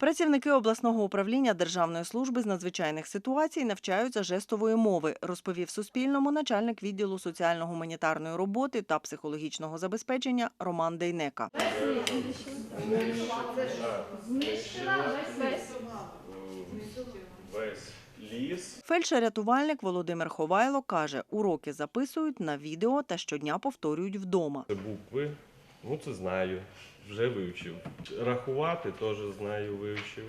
Працівники обласного управління Державної служби з надзвичайних ситуацій навчаються жестової мови, розповів Суспільному начальник відділу соціально-гуманітарної роботи та психологічного забезпечення Роман Дейнека. Ліс. Фельдшер-рятувальник Володимир Ховайло каже, уроки записують на відео та щодня повторюють вдома. Це букви. Ну, це знаю. Вже вивчив. Рахувати теж знаю, вивчив.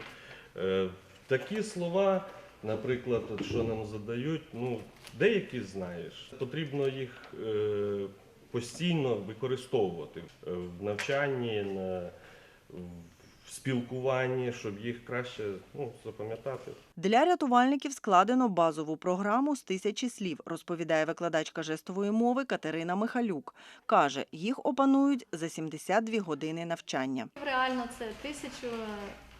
Е, такі слова, наприклад, от що нам задають, ну, деякі знаєш. Потрібно їх е, постійно використовувати в навчанні, на, спілкуванні, щоб їх краще ну, запам'ятати. Для рятувальників складено базову програму з тисячі слів, розповідає викладачка жестової мови Катерина Михалюк. Каже, їх опанують за 72 години навчання. Реально це тисячу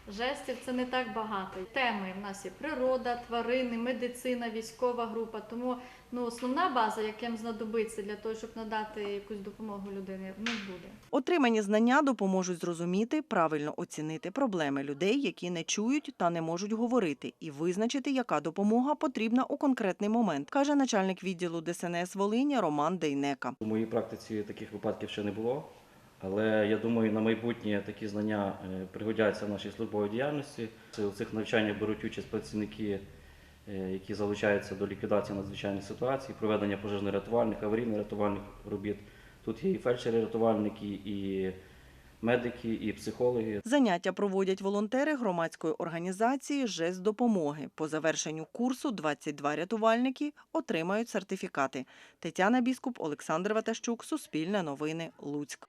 жестів, це не так багато. Теми в нас є природа, тварини, медицина, військова група. Тому ну, основна база, яким знадобиться для того, щоб надати якусь допомогу людині, в них буде. Отримані знання допоможуть зрозуміти, правильно оцінити проблеми людей, які не чують та не можуть говорити, і визначити, яка допомога потрібна у конкретний момент, каже начальник відділу ДСНС Волині Роман Дейнека. У моїй практиці таких випадків ще не було, але я думаю, на майбутнє такі знання е, пригодяться в нашій службовій діяльності. У цих навчаннях беруть участь працівники, е, які залучаються до ліквідації надзвичайних ситуацій, проведення пожежно-рятувальних, аварійно-рятувальних робіт. Тут є і фельдшери-рятувальники, і медики, і психологи. Заняття проводять волонтери громадської організації «Жест допомоги». По завершенню курсу 22 рятувальники отримають сертифікати. Тетяна Біскуп, Олександр Ватащук, Суспільне новини, Луцьк.